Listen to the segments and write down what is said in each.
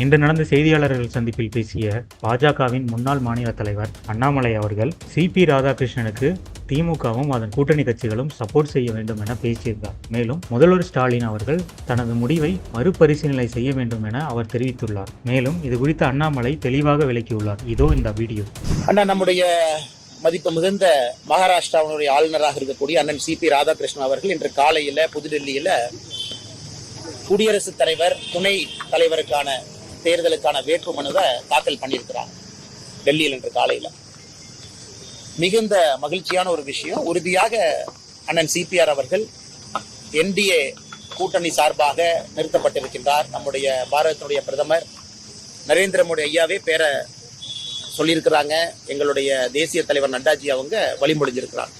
இன்று நடந்த செய்தியாளர்கள் சந்திப்பில் பேசிய பாஜகவின் முன்னாள் மாநில தலைவர் அண்ணாமலை அவர்கள் சிபி ராதாகிருஷ்ணனுக்கு திமுகவும் அதன் கூட்டணி கட்சிகளும் சப்போர்ட் செய்ய வேண்டும் என பேசியிருந்தார். மேலும் முதல்வர் ஸ்டாலின் அவர்கள் தனது முடிவை மறுபரிசீலனை செய்ய வேண்டும் என அவர் தெரிவித்துள்ளார். மேலும் இது குறித்து அண்ணாமலை தெளிவாக விளக்கியுள்ளார். இதோ இந்த வீடியோ. அண்ணா நம்முடைய மதிப்பு மிகுந்த மகாராஷ்டிராவினுடைய ஆளுநராக இருக்கக்கூடிய அண்ணன் சிபி ராதாகிருஷ்ணன் அவர்கள் இன்று காலையில் புதுடெல்லியில் குடியரசுத் தலைவர் துணை தலைவருக்கான தேர்தலுக்கான வேட்பு மனுவை தாக்கல் பண்ணியிருக்கிறாங்க. டெல்லியில் இன்று காலையில். மிகுந்த மகிழ்ச்சியான ஒரு விஷயம். உறுதியாக அண்ணன் சிபிஆர் அவர்கள் என்டிஏ கூட்டணி சார்பாக நிறுத்தப்பட்டிருக்கின்றார். நம்முடைய பாரதத்தினுடைய பிரதமர் நரேந்திர மோடி ஐயாவே பேர சொல்லியிருக்கிறாங்க. எங்களுடைய தேசிய தலைவர் நட்டாஜி அவங்க வழிமொழிஞ்சிருக்கிறாங்க.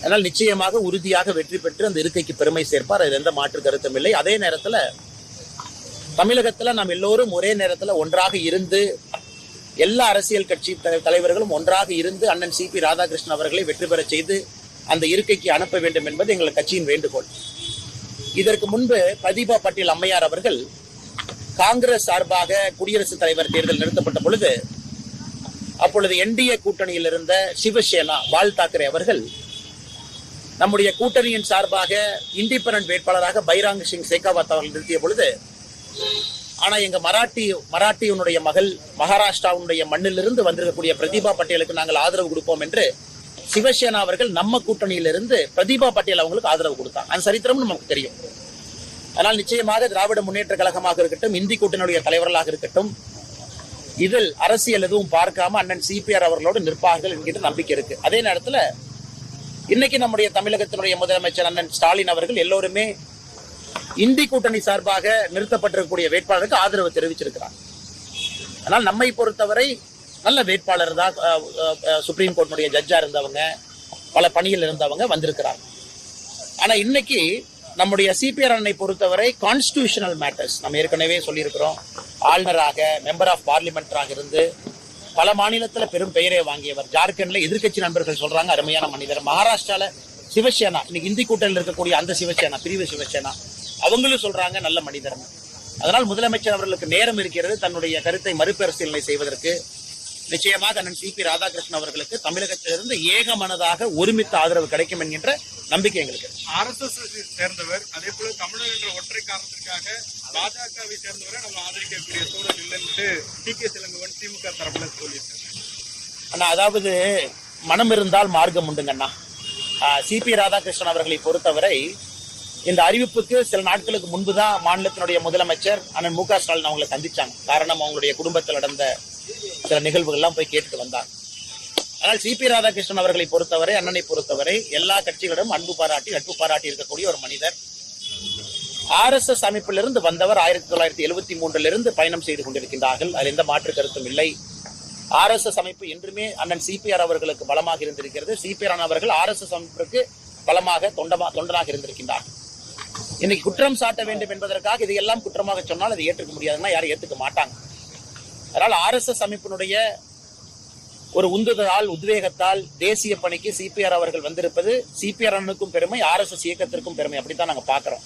அதனால் நிச்சயமாக உறுதியாக வெற்றி பெற்று அந்த இருக்கைக்கு பெருமை சேர்ப்பார். அது எந்த மாற்று கருத்தும் இல்லை. அதே நேரத்தில் தமிழகத்துல நாம் எல்லோரும் ஒரே நேரத்துல ஒன்றாக இருந்து எல்லா அரசியல் கட்சி தலைவர்களும் ஒன்றாக இருந்து அண்ணன் சிபி ராதாகிருஷ்ணன் அவர்களை வெற்றி பெற செய்து அந்த இருக்கைக்கு அனுப்ப வேண்டும் என்பது எங்கள் கட்சியின் வேண்டுகோள். இதற்கு முன்பு பிரதீபா பட்டேல் அம்மையார் அவர்கள் காங்கிரஸ் சார்பாக குடியரசுத் தலைவர் தேர்தல் நிறுத்தப்பட்ட பொழுது அப்பொழுது என்டிஏ கூட்டணியில் இருந்த சிவசேனா பால் தாக்கரே அவர்கள் நம்முடைய கூட்டணியின் சார்பாக இண்டிபெண்டன்ட் வேட்பாளராக பைராங் சிங் சேகாவத் அவர்கள் நிறுத்திய பொழுது ஆனா எங்க மராட்டி மராட்டியனுடைய மகள் மகாராஷ்டிராவுடைய மண்ணிலிருந்து வந்திருக்கக்கூடிய பிரதீபா பட்டேலுக்கு நாங்கள் ஆதரவு கொடுப்போம் என்று சிவசேனா அவர்கள் நம்ம கூட்டணியிலிருந்து பிரதீபா பட்டேல் அவங்களுக்கு ஆதரவு கொடுத்தாங்க அந்த சரித்திரம் நமக்கு தெரியும். அதனால் நிச்சயமாக திராவிட முன்னேற்ற கழகமாக இருக்கட்டும் இந்தி கூட்டணியுடைய தலைவர்களாக இருக்கட்டும் இதில் அரசியல் எதுவும் பார்க்காம அண்ணன் சிபிஆர் அவர்களோடு நிற்பார்கள் என்கிற நம்பிக்கை இருக்கு. அதே நேரத்துல இன்னைக்கு நம்முடைய தமிழகத்தினுடைய முதலமைச்சர் அண்ணன் ஸ்டாலின் அவர்கள் எல்லோருமே இந்தி கூட்டணி சார்பாக நிறுத்தப்பட்டிருக்கக்கூடிய வேட்பாளருக்கு ஆதரவு தெரிவிச்சிருக்கிறார். ஆனால் நம்மை பொறுத்தவரை நல்ல வேட்பாளர் தான் சுப்ரீம் கோர்ட்டினுடைய ஜட்ஜா இருந்தவங்க பல பணியில் இருந்தவங்க வந்திருக்கிறாங்க ஆனா இன்னைக்கு நம்முடைய சிபிஆர் அண்ணனை பொறுத்தவரை கான்ஸ்டிடியூஷனல் மேட்டர்ஸ் நம்ம ஏற்கனவே சொல்லியிருக்கிறோம். ஆளுநராக மெம்பர் ஆஃப் பார்லிமெண்டராக இருந்து பல மாநிலத்துல பெரும் பெயரை வாங்கியவர். ஜார்க்கண்ட்ல எதிர்க்கட்சி நண்பர்கள் சொல்றாங்க அருமையான மனிதர். மகாராஷ்டிரால சிவசேனா இன்னைக்கு இந்தி கூட்டணியில் இருக்கக்கூடிய அந்த சிவசேனா பிரிவு சிவசேனா அவங்களும் சொல்றாங்க நல்ல மனிதர் அதனால் முதலமைச்சர் அவர்களுக்கு நேரம் இருக்கிறது. தன்னுடைய கருத்தை மறுபரிசீலனை செய்வதற்கு. நிச்சயமாக அண்ணன் சி பி ராதாகிருஷ்ணன் அவர்களுக்கு தமிழகத்திலிருந்து ஏக மனதாக ஒருமித்த ஆதரவு கிடைக்கும் என்கின்ற நம்பிக்கை எங்களுக்கு இருக்கு. ஆர்எஸ்எஸ் சேர்ந்தவர் அதே போல தமிழர் என்ற ஒற்றை காரணத்திற்காக பாஜகவை சேர்ந்தவரை நம்ம ஆதரிக்கக்கூடிய சூழல் இல்லைன்னு டி கே சிலங்குவன் திமுக தரப்புல சொல்லியிருக்காங்க அண்ணா அதாவது மனம் இருந்தால் மார்க்கம் உண்டுங்கண்ணா. சிபி ராதாகிருஷ்ணன் அவர்களை பொறுத்தவரை இந்த அறிவிப்புக்கு சில நாட்களுக்கு முன்புதான் மாநிலத்தினுடைய முதலமைச்சர் அண்ணன் மு க ஸ்டாலின் அவங்களை சந்திச்சாங்க. காரணம் அவங்களுடைய குடும்பத்தில் நடந்த சில நிகழ்வுகள்லாம் போய் கேட்டுட்டு வந்தாங்க. ஆனால் சிபி ராதாகிருஷ்ணன் அவர்களை பொறுத்தவரை அண்ணனை பொறுத்தவரை எல்லா கட்சிகளிடம் அன்பு பாராட்டி நட்பு பாராட்டி இருக்கக்கூடிய ஒரு மனிதர். ஆர்எஸ்எஸ் அமைப்பிலிருந்து வந்தவர் ஆயிரத்தி தொள்ளாயிரத்தி எழுபத்தி மூன்றிலிருந்து பயணம் செய்து கொண்டிருக்கின்றார்கள். அதில் எந்த மாற்று கருத்தும் இல்லை. ஆர்எஸ்எஸ் அமைப்பு என்றுமே அண்ணன் சிபிஆர் அவர்களுக்கு பலமாக இருந்திருக்கிறது. சிபிஆர் அவர்கள் ஆர்எஸ்எஸ் அமைப்பிற்கு பலமாக தொண்டமா தொண்டனாக இருந்திருக்கின்றார் இன்னைக்கு குற்றம் சாட்ட வேண்டும் என்பதற்காக இதையெல்லாம் குற்றமாக சொன்னால் அதை ஏற்றுக்க முடியாதுன்னா யாரும் ஏற்றுக்க மாட்டாங்க. அதனால் ஆர்எஸ்எஸ் அமைப்பினுடைய ஒரு உந்துதலால் உத்வேகத்தால் தேசிய பணிக்கு சிபிஆர் அவர்கள் வந்திருப்பது சிபிஆர் அண்ணனுக்கும் பெருமை ஆர்எஸ்எஸ் இயக்கத்திற்கும் பெருமை. அப்படித்தான் நாங்க பாக்குறோம்